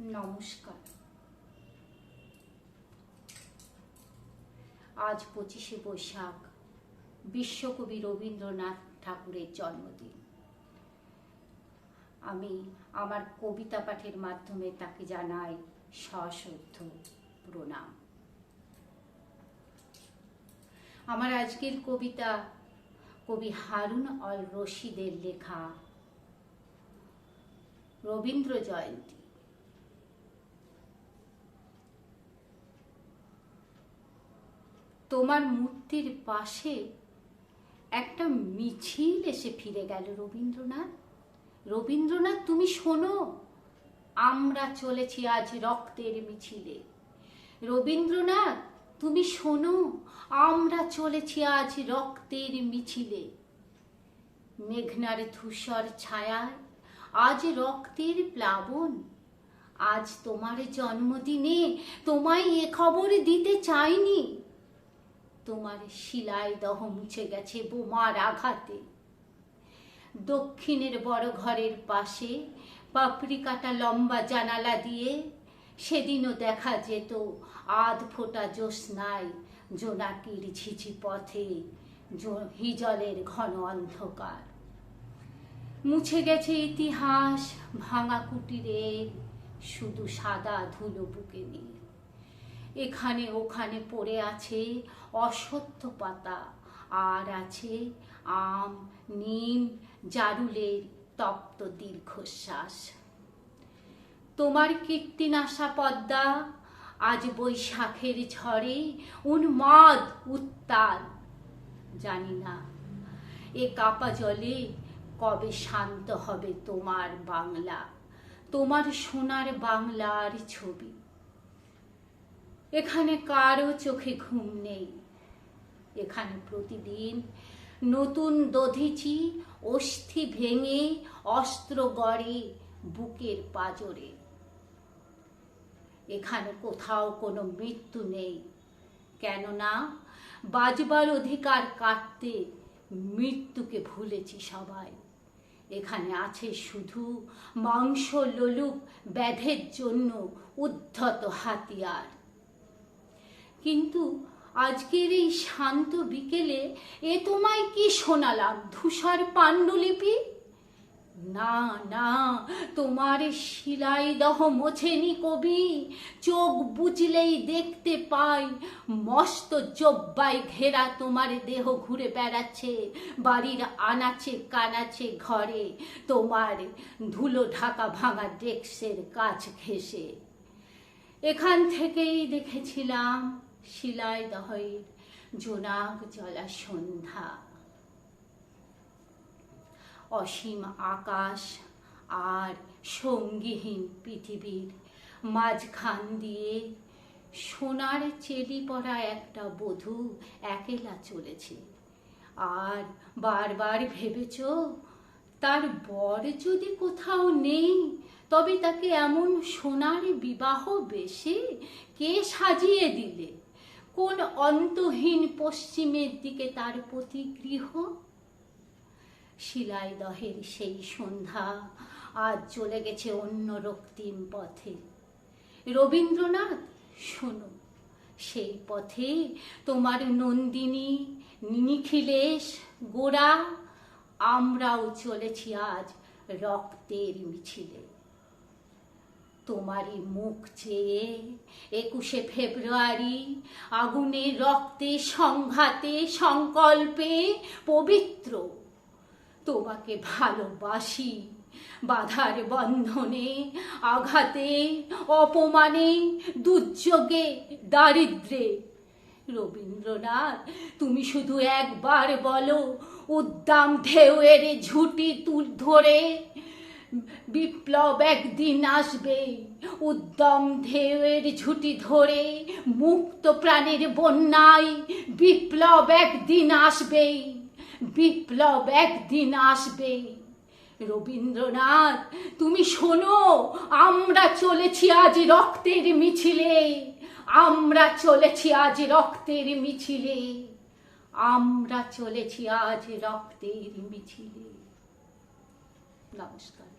নমস্কার। আজ পঁচিশে বৈশাখ, বিশ্বকবি রবীন্দ্রনাথ ঠাকুরের জন্মদিন। আমি আমার কবিতা পাঠের মাধ্যমে তাকে জানাই সশ্রদ্ধ প্রণাম। আমার আজকের কবিতা কবি হারুন অল রশিদের লেখা রবীন্দ্র জয়ন্তী। তোমার মূর্তির পাশে একটা মিছিল এসে ফিরে গেল রবীন্দ্রনাথ। রবীন্দ্রনাথ, তুমি শোনো, আমরা চলেছি আজ রক্তের মিছিলে। রবীন্দ্রনাথ, তুমি শোনো, আমরা চলেছি আজ রক্তের মিছিলে। মেঘনার ধূসর ছায়ায় আজ রক্তের প্লাবন। আজ তোমার জন্মদিনে তোমায় এ খবর দিতে চাইনি। তোমার শিলায় দহ মুছে গেছে বোমার আঘাতে। দক্ষিণের বড় ঘরের পাশে পাপড়ি কাটা লম্বা জানালা দিয়ে সেদিনও দেখা যেত আধ ফোটা জ্যোৎস্নায় জোনাকির ঝিঝি পথে হিজলের ঘন অন্ধকার। মুছে গেছে ইতিহাস ভাঙা কুটিরের, শুধু সাদা ধুলো বুকে নিয়ে এখানে ওখানে পড়ে আছে অসত্য পাতা। আর আছে আম, নিম, জারুলের তপ্ত দীর্ঘশ্বাস। তোমার কীর্তিনাশা পদ্মা আজ বৈশাখের ঝড়ে উন্মাদ উত্তাল। জানি না এ কাপা জলে কবে শান্ত হবে তোমার বাংলা। তোমার সোনার বাংলার ছবি। এখানে কারও চোখে ঘুম নেই। এখানে প্রতিদিন নতুন দধিচি, অস্থি ভেঙে, অস্ত্র গড়ে বুকের পাজরে। এখানে কোথাও কোনো মৃত্যু নেই। কেননা বাজবার অধিকার কাটতে মৃত্যুকে ভুলেছি সবাই। এখানে আছে শুধু মাংস, লোলুপ, ব্যাধের জন্য উদ্ধত হাতিয়ার। কিন্তু আজকের এই শান্ত বিকেলে এ তোমায় কি শোনালাম, ধূসর পাণ্ডুলিপি? না না, তোমার শিলাই দহ মোছেনি কবি, চোখ বুঝলেই দেখতে পাই, মস্ত জব্বাই ঘেরা তোমার দেহ ঘুরে বেড়াচ্ছে, বাড়ির আনাচে কানাচে ঘরে, তোমার ধুলো ঢাকা ভাঙা ডেস্কের কাছ ঘেসে এখান থেকেই দেখেছিলাম শিলায় দহের জোনাক জলা সন্ধ্যা। অসীম আকাশ আর সঙ্গীহীন পৃথিবীর মাঝখান দিয়ে সোনার চেলি পরা একটা বধূ একেলা চলেছে। আর বারবার ভেবেছ তার বর যদি কোথাও নেই, তবে তাকে এমন সোনার বিবাহ বেশে কে সাজিয়ে দিলে? কোন অন্তহীন পশ্চিমের দিকে তার প্রতিগৃহ? শিলাই দহের সেই সন্ধ্যা আজ চলে গেছে অন্য রক্তিম পথে। রবীন্দ্রনাথ, শোনো, সেই পথে তোমার নন্দিনী, নিখিলেশ গোড়া আমরাও চলেছি আজ রক্তের মিছিলে। তোমারই মুখ চেয়ে একুশে ফেব্রুয়ারি আগুনে রক্তে সংঘাতে সংকল্পে পবিত্র। তোমাকে ভালোবাসি, বাধার বন্ধনে, আঘাতে, অপমানে, দুর্যোগে, দারিদ্রে। রবীন্দ্রনাথ, তুমি শুধু একবার বলো, উদ্দাম ঢেউয়ের ঝুটি তুল ধরে বিপ্লব একদিন আসবে। উদ্যম ঢেউয়ের ঝুটি ধরে মুক্ত প্রাণের বন্যায় বিপ্লব একদিন আসবেই বিপ্লব একদিন আসবে। রবীন্দ্রনাথ, তুমি শোনো, আমরা চলেছি আজ রক্তের মিছিলে। আমরা চলেছি আজ রক্তের মিছিলে। আমরা চলেছি আজ রক্তের মিছিলে। নমস্কার।